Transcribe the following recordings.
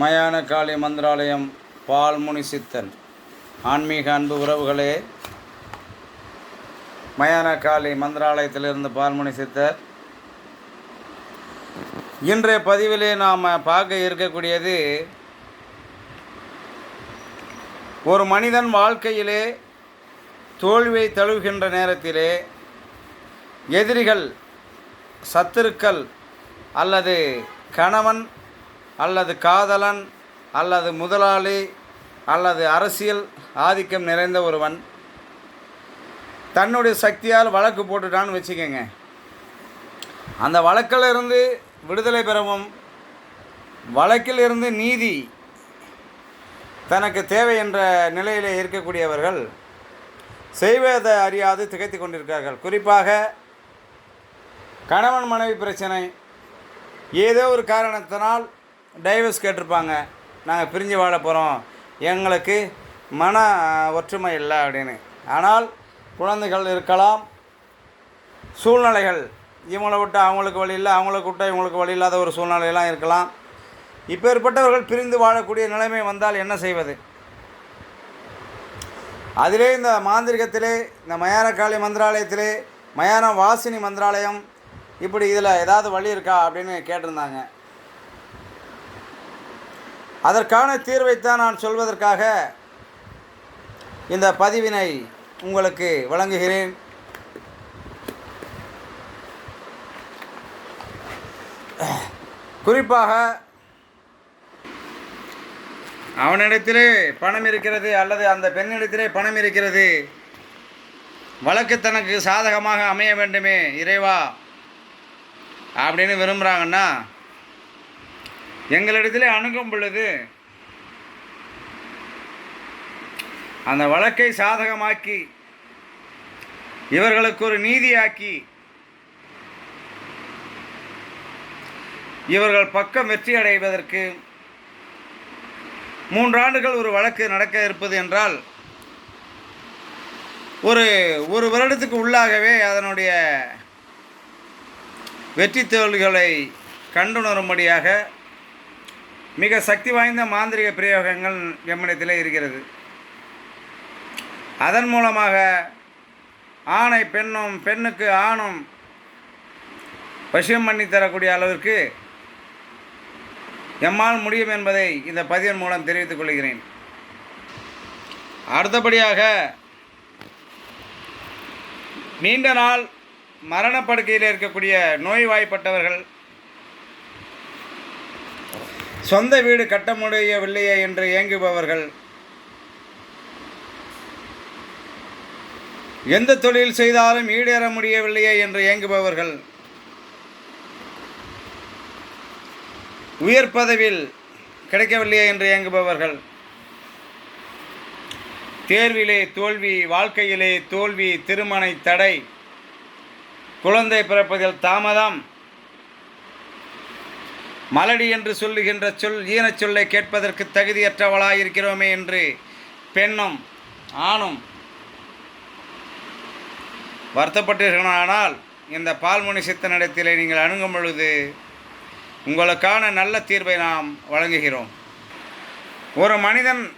மயான காளி மந்திராலயம் பால்முனி சித்தன். ஆன்மீக அன்பு உறவுகளே மயான காளி மந்திராலயத்திலிருந்து பால்முனி சித்தர். இன்றைய பதிவிலே நாம் பார்க்க இருக்கக்கூடியது ஒரு மனிதன் வாழ்க்கையிலே தோல்வியை தழுவுகின்ற நேரத்திலே எதிரிகள் சத்துருக்கள் அல்லது கணவன் அல்லது காதலன் அல்லது முதலாளி அல்லது அரசியல் ஆதிக்கம் நிறைந்த ஒருவன் தன்னுடைய சக்தியால் வழக்கு போட்டுட்டான்னு வச்சுக்கோங்க. அந்த வழக்கில் இருந்து விடுதலை பெறவும் வழக்கில் இருந்து நீதி தனக்கு தேவை என்ற நிலையிலே இருக்கக்கூடியவர்கள் செய்வதை அறியாது திகைத்து கொண்டிருக்கிறார்கள். குறிப்பாக கணவன் மனைவி பிரச்சனை ஏதோ ஒரு காரணத்தினால் டைவர்ஸ் கேட்டிருப்பாங்க. நாங்கள் பிரிஞ்சு வாழ போகிறோம் எங்களுக்கு மன ஒற்றுமை இல்லை அப்படின்னு. ஆனால் குழந்தைகள் இருக்கலாம். சூழ்நிலைகள் இவங்களை விட்டு அவங்களுக்கு வழி இல்லை அவங்களுக்கு விட்டால் இவங்களுக்கு வழி இல்லாத ஒரு சூழ்நிலையெல்லாம் இருக்கலாம். இப்பேற்பட்டவர்கள் பிரிந்து வாழக்கூடிய நிலைமை வந்தால் என்ன செய்வது? அதிலே இந்த மாந்திரிகத்திலே இந்த மயானக்காளி மந்திராலயத்திலே மயான வாசினி மந்திராலயம் இப்படி இதில் ஏதாவது வழி இருக்கா அப்படின்னு கேட்டிருந்தாங்க. அதற்கான தீர்வைத்தான் நான் சொல்வதற்காக இந்த பதிவினை உங்களுக்கு வழங்குகிறேன். குறிப்பாக அவனிடத்திலே பணம் இருக்கிறது அல்லது அந்த பெண்ணிடத்திலே பணம் இருக்கிறது வழக்கு தனக்கு சாதகமாக அமைய வேண்டுமே இறைவா அப்படின்னு விரும்புகிறாங்கன்னா எங்களிடத்திலே அணுகும் பொழுது அந்த வழக்கை சாதகமாக்கி இவர்களுக்கு ஒரு நீதியாக்கி இவர்கள் பக்கம் வெற்றி அடைவதற்கு மூன்றாண்டுகள் ஒரு வழக்கு நடக்க இருப்பது என்றால் ஒரு ஒரு வருடத்துக்கு உள்ளாகவே அதனுடைய வெற்றி தோல்விகளை கண்டுணரும்படியாக மிக சக்தி வாய்ந்த மாந்திரிக பிரயோகங்கள் எம்மிடத்தில் இருக்கிறது. அதன் மூலமாக ஆணை பெண்ணும் பெண்ணுக்கு ஆணும் வசியம் பண்ணி தரக்கூடிய அளவிற்கு எம்மால் முடியும் என்பதை இந்த பதிவின் மூலம் தெரிவித்துக் கொள்கிறேன். அடுத்தபடியாக நீண்ட நாள் மரணப்படுக்கையில் இருக்கக்கூடிய நோய்வாய்ப்பட்டவர்கள் சொந்த வீடு கட்ட முடியவில்லையே என்று ஏங்குபவர்கள். எந்த தொழில் செய்தாலும் ஈடேற முடியவில்லையே என்று ஏங்குபவர்கள். உயர் பதவியில் கிடைக்கவில்லையே என்று இயங்குபவர்கள் தேர்விலே தோல்வி வாழ்க்கையிலே தோல்வி திருமணை தடை குழந்தை பிறப்பதில் தாமதம். மலடி என்று சொல்லுகின்ற சொல் ஈனச் சொல்லை கேட்பதற்கு தகுதியற்றவளாயிருக்கிறோமே என்று பெண்ணும் ஆணும் வருத்தப்பட்டீர்களானால் இந்த பால்முனி சித்தனிடத்திலே நீங்கள் அணுகும் பொழுது உங்களுக்கான நல்ல தீர்வை நாம் வழங்குகிறோம். ஒரு மனிதன்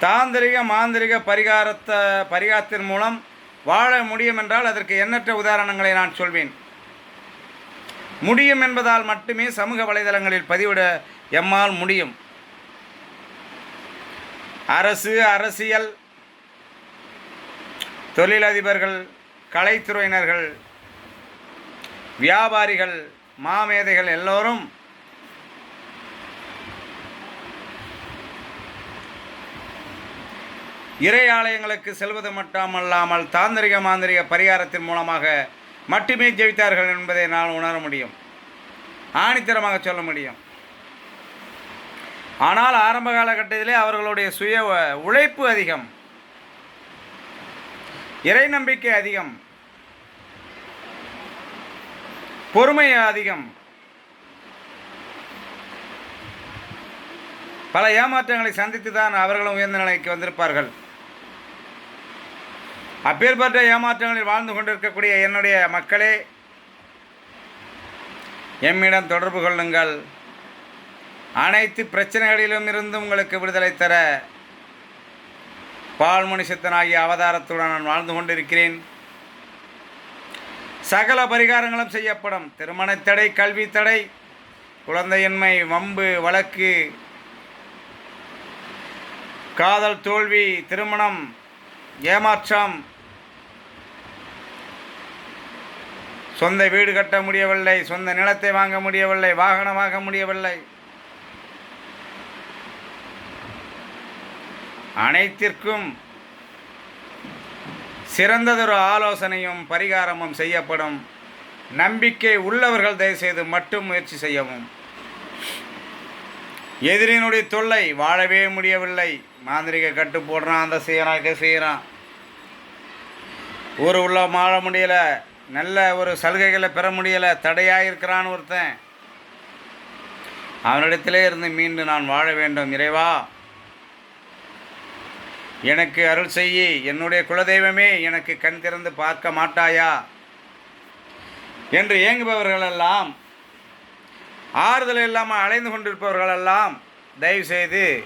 தாந்திரிக மாந்திரிக பரிகாரத்தை பரிகாரத்தின் மூலம் வாழ முடியும் என்றால் அதற்கு எண்ணற்ற உதாரணங்களை நான் சொல்வேன். முடியும் என்பதால் மட்டுமே சமூக வலைதளங்களில் பதிவிட எம்மால் முடியும். அரசு அரசியல் தொழிலதிபர்கள் கலைத்துறையினர்கள் வியாபாரிகள் மாமேதைகள் எல்லோரும் இறை ஆலயங்களுக்கு செல்வது மட்டுமல்லாமல் தாந்திரிக மாந்திரிக பரிகாரத்தின் மூலமாக மட்டுமே ஜெயித்தார்கள் என்பதை நான் உணர முடியும். ஆணித்தரமாக சொல்ல முடியும். ஆனால் ஆரம்ப காலகட்டத்திலே அவர்களுடைய சுய உழைப்பு அதிகம். இறை நம்பிக்கை அதிகம். பொறுமை அதிகம். பல ஏமாற்றங்களை சந்தித்து தான் அவர்களும் உயர்ந்த நிலைக்கு வந்திருப்பார்கள். அப்பேற்பட்ட ஏமாற்றங்களில் வாழ்ந்து கொண்டிருக்கக்கூடிய என்னுடைய மக்களே எம்மிடம் தொடர்பு கொள்ளுங்கள். அனைத்து பிரச்சனைகளிலும் இருந்து உங்களுக்கு விடுதலை தர பால்முனி சித்தனாகிய அவதாரத்துடன் நான் வாழ்ந்து கொண்டிருக்கிறேன். சகல பரிகாரங்களும் செய்யப்படும். திருமணத்தடை கல்வி தடை குழந்தையின்மை வம்பு வழக்கு காதல் தோல்வி திருமணம் ஏமாற்றம் சொந்த வீடு கட்ட முடியவில்லை சொந்த நிலத்தை வாங்க முடியவில்லை வாகனம் வாங்க முடியவில்லை. அனைத்திற்கும் சிறந்ததொரு ஆலோசனையும் பரிகாரமும் செய்யப்படும். நம்பிக்கை உள்ளவர்கள் தயவுசெய்து மட்டும் முயற்சி செய்யவும். எதிரினுடைய தொல்லை வாழவே முடியவில்லை. மாந்திரிக கட்டு போடுறான் அந்த செய்கிறான் இதை செய்கிறான் ஊர் உள்ள வாழ முடியலை. நல்ல ஒரு சலுகைகளை பெற முடியலை தடையாக இருக்கிறான் ஒருத்தன். அவனிடத்திலே இருந்து மீண்டு நான் வாழ வேண்டும் இறைவா. எனக்கு அருள் செய்யி என்னுடைய குலதெய்வமே எனக்கு கண் திறந்து பார்க்க மாட்டாயா? என்று ஏங்குபவர்களெல்லாம் ஆறுதல் இல்லாமல் அலைந்து கொண்டிருப்பவர்களெல்லாம் தயவுசெய்து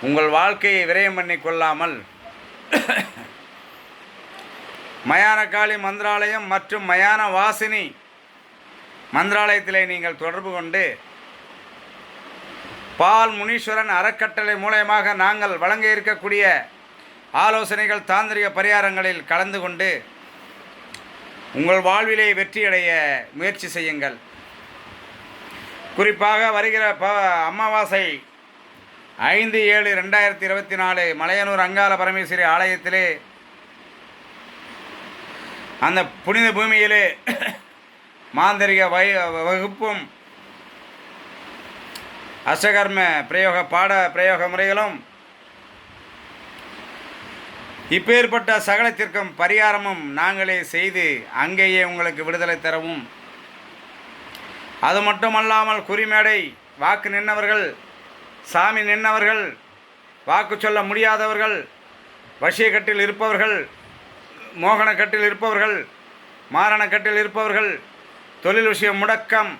உங்கள் வாழ்க்கையை விரயம் பண்ணி கொள்ளாமல் மயானகாளி மந்திராலயம் மற்றும் மயான வாசினி மந்திராலயத்திலே நீங்கள் தொடர்பு கொண்டு பால் முனீஸ்வரன் அறக்கட்டளை மூலயமாக நாங்கள் வழங்க இருக்கக்கூடிய ஆலோசனைகள் தாந்திரிக பரிகாரங்களில் கலந்து கொண்டு உங்கள் வாழ்விலே வெற்றியடைய முயற்சி செய்யுங்கள். குறிப்பாக வருகிற ப அமாவாசை ஐந்து ஏழு ரெண்டாயிரத்தி இருபத்தி நாலு மலையனூர் அங்காள பரமேஸ்வரி ஆலயத்திலே அந்த புனித பூமியிலே மாந்தரிக வய வகுப்பும் அசகர்ம பிரயோக பாட பிரயோக முறைகளும் இப்பேற்பட்ட சகலத்திற்கும் பரிகாரமும் நாங்களே செய்து அங்கேயே உங்களுக்கு விடுதலை தரவும். அது மட்டுமல்லாமல் குறிமேடை வாக்கு நின்றவர்கள் சாமி நின்றவர்கள் வாக்கு சொல்ல முடியாதவர்கள் வசியக்கட்டில் இருப்பவர்கள் மோகனக்கட்டில் இருப்பவர்கள் மாரணக்கட்டில் இருப்பவர்கள் தொழில் விஷயம் முடக்கம்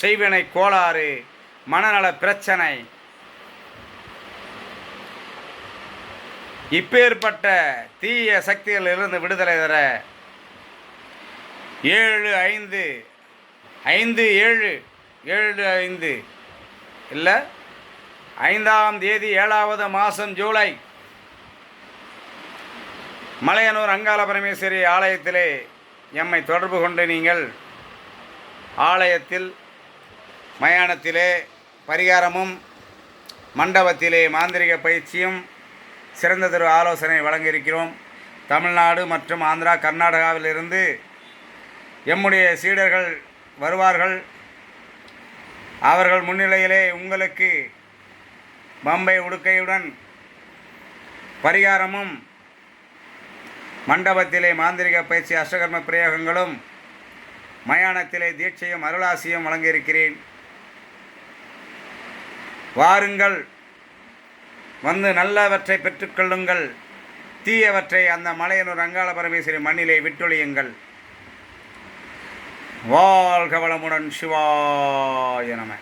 செய்வினை கோளாறு மனநல பிரச்சனை. இப்பேற்பட்ட தீய சக்திகளிலிருந்து விடுதலை தர ஏழு ஐந்து ஐந்து ஏழு ஏழு ஐந்து. இல்லை ஐந்தாம் தேதி ஏழாவது மாதம் ஜூலை. மலையனூர் அங்காள பரமேஸ்வரி ஆலயத்திலே எம்மை தொடர்பு கொண்டு நீங்கள் ஆலயத்தில் மயானத்திலே பரிகாரமும் மண்டபத்திலே மாந்திரிக பயிற்சியும் சிறந்ததொரு ஆலோசனை வழங்க இருக்கிறோம் தமிழ்நாடு மற்றும் ஆந்திரா கர்நாடகாவிலிருந்து எம்முடைய சீடர்கள் வருவார்கள். அவர்கள் முன்னிலையிலே உங்களுக்கு பம்பை உடுக்கையுடன் பரிகாரமும் மண்டபத்திலே மாந்திரிக பயிற்சி அஷ்டகர்ம பிரயோகங்களும் மயானத்திலே தீட்சையும் அருளாசியும் வழங்கியிருக்கிறேன். வாருங்கள் வந்து நல்லவற்றை பெற்றுக்கொள்ளுங்கள் தீயவற்றை அந்த மலையனூர் அங்காள பரமேஸ்வரி மண்ணிலே விட்டொழியுங்கள். வாழ்க வளமுடன் சிவாய நம.